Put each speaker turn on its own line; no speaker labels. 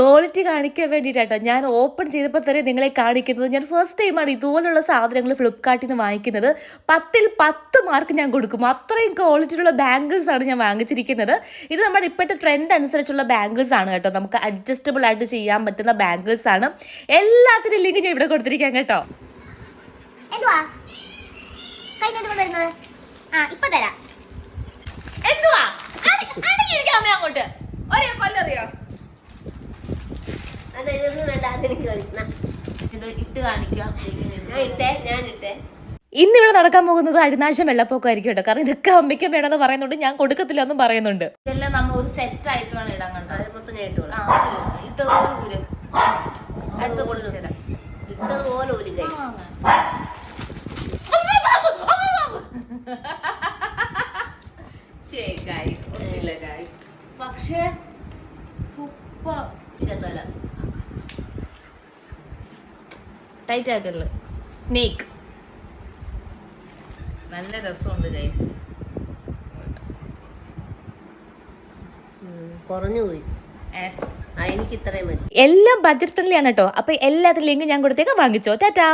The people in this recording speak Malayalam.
ക്വാളിറ്റി കാണിക്കാൻ വേണ്ടിയിട്ടാണ് ഞാൻ ഓപ്പൺ ചെയ്തപ്പോൾ തന്നെ നിങ്ങളെ കാണിക്കുന്നത് ഞാൻ ഫസ്റ്റ് ടൈമാണ് ഇതുപോലുള്ള സാധനങ്ങൾ ഫ്ലിപ്കാർട്ടിൽ നിന്ന് വാങ്ങിക്കുന്നത്. പത്തിൽ പത്ത് മാർക്ക് ഞാൻ കൊടുക്കും. അത്രയും ക്വാളിറ്റിയുള്ള ബാംഗിൾസ് ആണ് ഞാൻ വാങ്ങിച്ചിരിക്കുന്നത്. ഇത് നമ്മുടെ ഇപ്പോഴത്തെ ട്രെൻഡ് അനുസരിച്ചുള്ള ബാംഗിൾസ് ആണ് കേട്ടോ. നമുക്ക് അഡ്ജസ്റ്റബിൾ ആയിട്ട് ചെയ്യാൻ പറ്റുന്ന ബാംഗിൾസ് ആണ്. എല്ലാത്തിനും ലിങ്ക് ഞാൻ ഇവിടെ കൊടുത്തിരിക്കാം കേട്ടോ.
ആ ഇപ്പൊ തരാം.
ഇത് ഇട്ട് കാണിക്കാം.
ഞാൻ ഇട്ടേ ഞാൻ ഇട്ടേ.
ഇന്ന് ഇവിടെ നടക്കാൻ പോകുന്നത് അടിനാശം വെള്ളപ്പൊക്കമായിരിക്കും കേട്ടോ. കാരണം ഇതൊക്കെ അമ്മയ്ക്ക് വേണമെന്ന് പറയുന്നുണ്ട്. ഞാൻ കൊടുക്കത്തില്ല എന്നും പറയുന്നുണ്ട്. ഇതെല്ലാം നമ്മൾ ഒരു സെറ്റ് ആയിട്ട് വേണം ഇടാൻ കണ്ടോ
അത് മൊത്തം ഞാൻ ഇട്ടോളാം.
ആ, ഊര്. ഇട്ടതുപോലെ ഊര്. അടുത്ത് പൊളിച്ച് തരാം.
ഇട്ടതുപോലെ ഒരു കൈ
ശരി, guys. ഒന്നുമില്ല, guys. പക്ഷേ സൂപ്പർ.
രസമല്ല.
ടൈറ്റ് ആക്കൽ സ്നേക്ക് നല്ല രസമുണ്ട് ഗൈസ്
കുറഞ്ഞു പോയി. ആ എനിക്ക് ഇത്രയും മതി. എല്ലാം
എല്ലാം ബഡ്ജറ്റ് ഫ്രണ്ട്ലി ആണ് കേട്ടോ. അപ്പൊ എല്ലാത്തിനും ലിങ്ക് ഞാൻ കൊടുത്തേക്ക്. വാങ്ങിച്ചോ. ടാറ്റാ